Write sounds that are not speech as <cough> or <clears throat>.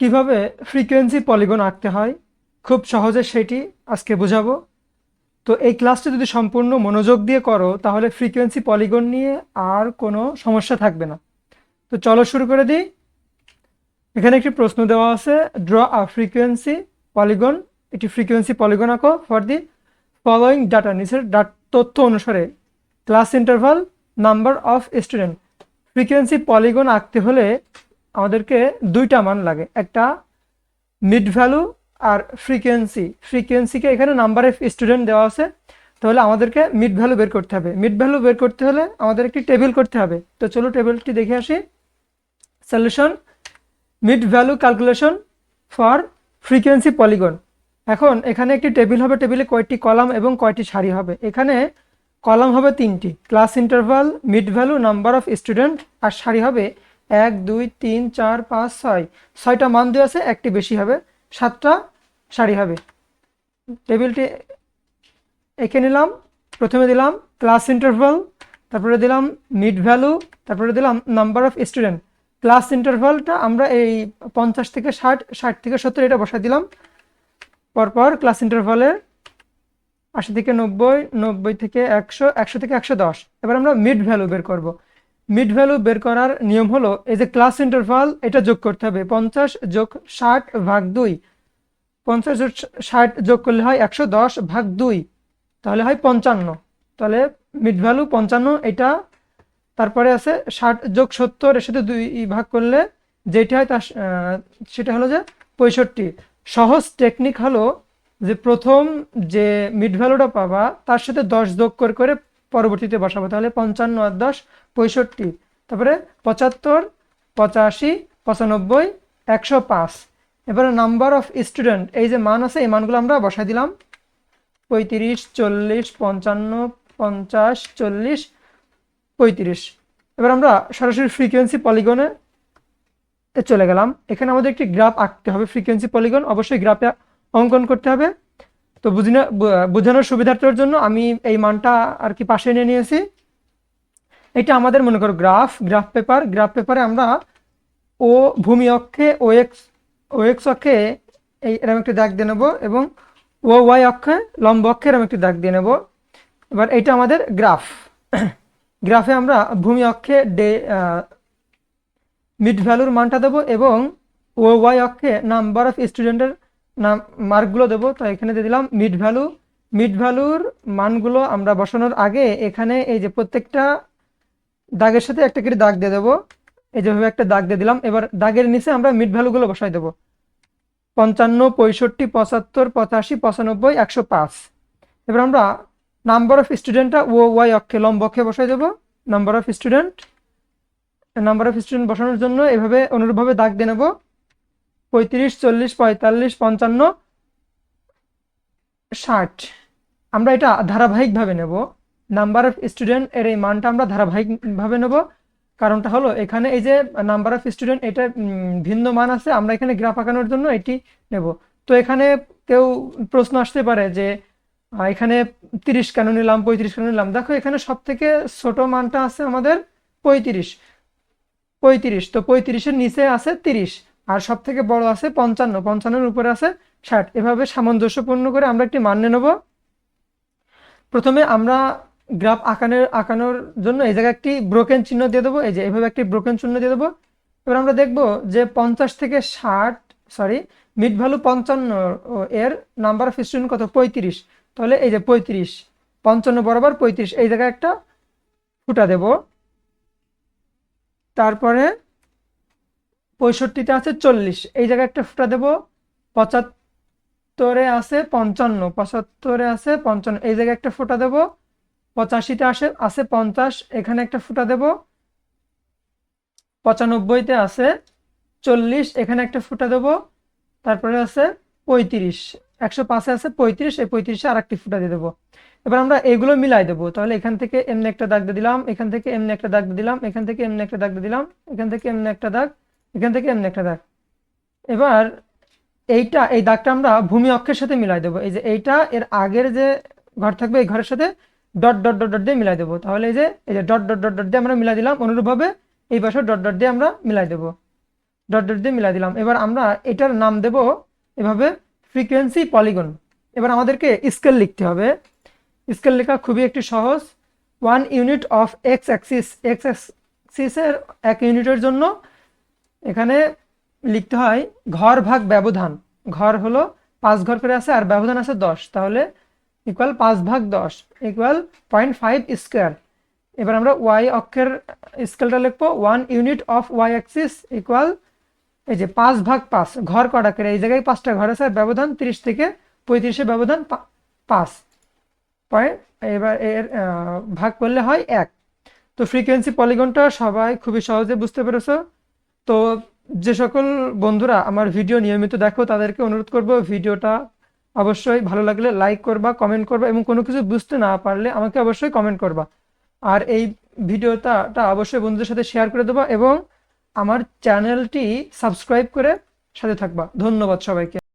কীভাবে frequency polygon আঁকতে হয়? খুব সহজে সেটি আজকে বোঝাবো। তো এই ক্লাসটি যদি সম্পূর্ণ মনোযোগ দিয়ে করো, তাহলে ফ্রিকোয়েন্সি পলিগন নিয়ে আর কোনো সমস্যা থাকবে না। তো চলো শুরু করে দিই। এখানে একটি প্রশ্ন দেওয়া আছে ড্র আ ফ্রিকোয়েন্সি পলিগন একটি ফ্রিকোয়েন্সি পলিগন আঁকো ফর দি ফলোয়িং ডাটা নিচের তথ্য অনুসারে class interval number of student frequency polygon আঁকতে হলে আমাদেরকে দুইটা মান লাগে, একটা মিড ভ্যালু আর ফ্রিকোয়েন্সি ফ্রিকোয়েন্সিকে এখানে নাম্বার অফ স্টুডেন্ট দেওয়া আছে, তাহলে আমাদেরকে মিড ভ্যালু বের করতে হবে। মিড ভ্যালু বের করতে হলে আমাদের একটি টেবিল করতে হবে। তো চলো টেবিলটি দেখে আসি। Solution mid value calculation for frequency polygon এখন এখানে একটি টেবিল হবে টেবিলে কয়টি কলাম এবং কয়টি সারি হবে। এখানে কলাম হবে তিনটি। Class interval mid value number of student আর সারি হবে এক, দুই, তিন, চার, পাঁচ, ছয়। ছয়টা মান দেওয়া আছে, একটি বেশি হবে, সাতটা সারি হবে। টেবিলটি এঁকে নিলাম, প্রথমে দিলাম ক্লাস ইন্টারভাল, তারপরে দিলাম মিড ভ্যালু, তারপরে দিলাম নাম্বার অফ স্টুডেন্ট। ক্লাস ইন্টারভালটা আমরা এই পঞ্চাশ থেকে ষাট ষাট থেকে সত্তর এটা বসাই দিলাম। পরপর ক্লাস ইন্টারভালে আশি থেকে নব্বই নব্বই থেকে একশো একশো থেকে একশো দশ। এবার আমরা মিড ভ্যালু বের করব। মিড ভ্যালু বের করার নিয়ম হলো এই যে ক্লাস ইন্টারভাল, এটা যোগ করতে হবে। পঞ্চাশ যোগ ষাট ভাগ দুই। পঞ্চাশ যোগ ষাট যোগ করলে হয় একশো দশ ভাগ দুই। তাহলে হয় পঞ্চান্ন। তাহলে মিড ভ্যালু পঞ্চান্ন, এটা তারপরে আছে ষাট যোগ সত্তর, এর সাথে দুই ভাগ করলে যেটা হয় তার সেটা হলো যে পঁয়ষট্টি। সহজ টেকনিক হলো যে প্রথম যে মিড ভ্যালুটা পাবা, তার সাথে দশ যোগ করে করে পরবর্তীতে বসাবো। তাহলে পঞ্চান্ন আর দশ, পঁয়ষট্টি। তারপরে পঁচাত্তর, পঁচাশি, পঁচানব্বই, একশো পাঁচ। এবারে নাম্বার অফ স্টুডেন্ট এই যে মান আছে, এই মানগুলো আমরা বসাই দিলাম। পঁয়ত্রিশ, চল্লিশ, পঞ্চান্ন, পঞ্চাশ, চল্লিশ, পঁয়ত্রিশ। এবার আমরা সরাসরি ফ্রিকোয়েন্সি পলিগনে চলে গেলাম। এখানে আমাদের একটি গ্রাফ আঁকতে হবে। ফ্রিকোয়েন্সি পলিগন অবশ্যই গ্রাফে অঙ্কন করতে হবে। তো বুঝিনা বু- বোঝানোর সুবিধার্থের জন্য আমি এই মানটা আর কি পাশে এনে নিয়েছি। এটা আমাদের, মনে করো, গ্রাফ গ্রাফ পেপার। গ্রাফ পেপারে আমরা ও ভূমি অক্ষে, ও এক্স ও এক্স অক্ষে এই এরকম একটি দাগ দিয়ে নেব এবং ও ওয়াই অক্ষে লম্ব অক্ষে এরকম একটি দাগ দিয়ে নেব। এবার এইটা আমাদের গ্রাফ। <clears throat> গ্রাফে আমরা ভূমি অক্ষে ডে মিড ভ্যালুর মানটা দেবো এবং ও ওয়াই অক্ষে নাম্বার অফ স্টুডেন্টের নাম মার্কগুলো দেবো, তো এখানে দিয়ে দিলাম মিড ভ্যালু মিড ভ্যালুর মানগুলো আমরা বসানোর আগে এখানে এই যে প্রত্যেকটা দাগের সাথে একটা করে দাগ দিয়ে দেবো। এই যেভাবে একটা দাগ দিয়ে দিলাম, এবার দাগের নিচে আমরা মিড ভ্যালুগুলো বসাই দেবো। পঞ্চান্ন, পঁয়ষট্টি, পঁচাত্তর, পঁচাশি, পঁচানব্বই, একশো পাঁচ। এবার আমরা নাম্বার অফ স্টুডেন্টটা ও, ওয়াই অক্ষে, লম্ব অক্ষে বসাই দেবো। Number of student number of student বসানোর জন্য এভাবে অনুরূপভাবে দাগ দিয়ে নেব। পঁয়ত্রিশ, চল্লিশ, পঁয়তাল্লিশ, পঞ্চান্ন, ষাট। আমরা এটা ধারাবাহিকভাবে নেব। নাম্বার অফ স্টুডেন্ট এর এই মানটা আমরা ধারাবাহিকভাবে নেব। কারণটা হলো, এখানে এই যে নাম্বার অফ স্টুডেন্ট এটা ভিন্ন মান আছে। আমরা এখানে গ্রাফ আঁকানোর জন্য এটি নেব। তো এখানে কেউ প্রশ্ন আসতে পারে যে এখানে তিরিশ কেন নিলাম, পঁয়ত্রিশ কেন নিলাম? দেখো, এখানে সব থেকে ছোট মানটা আছে আমাদের পঁয়ত্রিশ। পঁয়ত্রিশ, তো পঁয়ত্রিশের নিচে আছে তিরিশ। আর সব থেকে বড় আছে পঞ্চান্ন, পঞ্চান্নের উপরে আছে ষাট। এভাবে সামঞ্জস্যপূর্ণ করে আমরা একটি মান নেব। প্রথমে আমরা গ্রাফ আঁকানোর আঁকানোর জন্য এই জায়গায় একটি ব্রোকেন চিহ্ন দিয়ে দেবো। এই যে এভাবে একটি ব্রোকেন চিহ্ন দিয়ে দেবো। এবার আমরা দেখব যে পঞ্চাশ থেকে ষাট সরি মিড ভ্যালু পঞ্চান্ন এর নাম্বার অফ স্টুডেন্ট কত? পঁয়ত্রিশ। তাহলে এই যে পঁয়ত্রিশ, পঞ্চান্ন বরাবর পঁয়ত্রিশ, এই জায়গায় একটা ফুটা দেব। তারপরে পঁয়ষট্টিতে আছে চল্লিশ। এই জায়গায় একটা ফুটা দেবো। পঁচাত্তরে আছে পঞ্চান্ন। পঁচাত্তরে আছে পঞ্চান্ন। এই জায়গায় একটা ফুটা দেব। পঁচাশিতে আসে, আছে পঞ্চাশ। এখানে একটা ফুটা দেব। পঁচানব্বইতে আছে চল্লিশ। এখানে একটা ফুটা দেব। তারপরে আছে পঁয়ত্রিশ। একশো পাঁচে আছে পঁয়ত্রিশ। এই পঁয়ত্রিশে আর একটি ফুটা দিয়ে দেবো। এবার আমরা এগুলো মিলাই দেবো। তাহলে এখান থেকে এমনি একটা দাগ দিলাম, এখান থেকে এমনি একটা দাগ দিলাম, এখান থেকে এমনি একটা দাগ দিলাম, এখান থেকে এমনি একটা দাগ। এখান থেকে এমনি একটা দাগ। এবার এইটা, এই দাগটা আমরা ভূমি অক্ষের সাথে মিলাই দেবো। এই যে এইটা, এর আগের যে ঘর থাকবে এই ঘরের সাথে ডট ডট ডট ডট দিয়ে মিলাই দেবো। তাহলে এই যে এই যে ডট ডট ডট ডট দিয়ে আমরা মিলাই দিলাম, অনুরূপভাবে এই পাশে ডট ডট দিয়ে আমরা মিলাই দেবো। ডট ডট দিয়ে মিলাই দিলাম। এবার আমরা এটার নাম দেব এভাবে ফ্রিকোয়েন্সি পলিগন। এবার আমাদেরকে স্কেল লিখতে হবে। স্কেল লেখা খুবই একটি সহজ। One unit of X axis, X অ্যাক্সিসের এক ইউনিটের জন্য এখানে লিখতে হয় ঘর ভাগ ব্যবধান। ঘর হলো পাঁচ ঘর করে আছে আর ব্যবধান আছে দশ। তাহলে ইকুয়াল পাঁচ ভাগ দশ ইকুয়াল পয়েন্ট ফাইভ স্কোয়ার এবার আমরা ওয়াই অক্ষের স্কেলটা লিখব। One unit of Y axis equal এই যে পাঁচ ভাগ পাঁচ। ঘর কটা করে এই জায়গায় পাঁচটা ঘর আছে আর ব্যবধান তিরিশ থেকে পঁয়ত্রিশে ব্যবধান পাঁচ। পয়েন্ট এবার এর ভাগ করলে হয় এক। তো ফ্রিকোয়েন্সি পলিগনটা সবাই খুবই সহজে বুঝতে পেরেছ। তো যে সকল বন্ধুরা আমার ভিডিও নিয়মিত দেখো, তাদেরকে অনুরোধ করব ভিডিওটা অবশ্যই ভালো লাগলে লাইক করবা কমেন্ট করবা এবং কোনো কিছু বুঝতে না পারলে আমাকে অবশ্যই কমেন্ট করবা। আর এই ভিডিওটাটা অবশ্যই বন্ধুদের সাথে শেয়ার করে দেবা এবং আমার চ্যানেলটি সাবস্ক্রাইব করে সাথে থাকবা। ধন্যবাদ সবাইকে।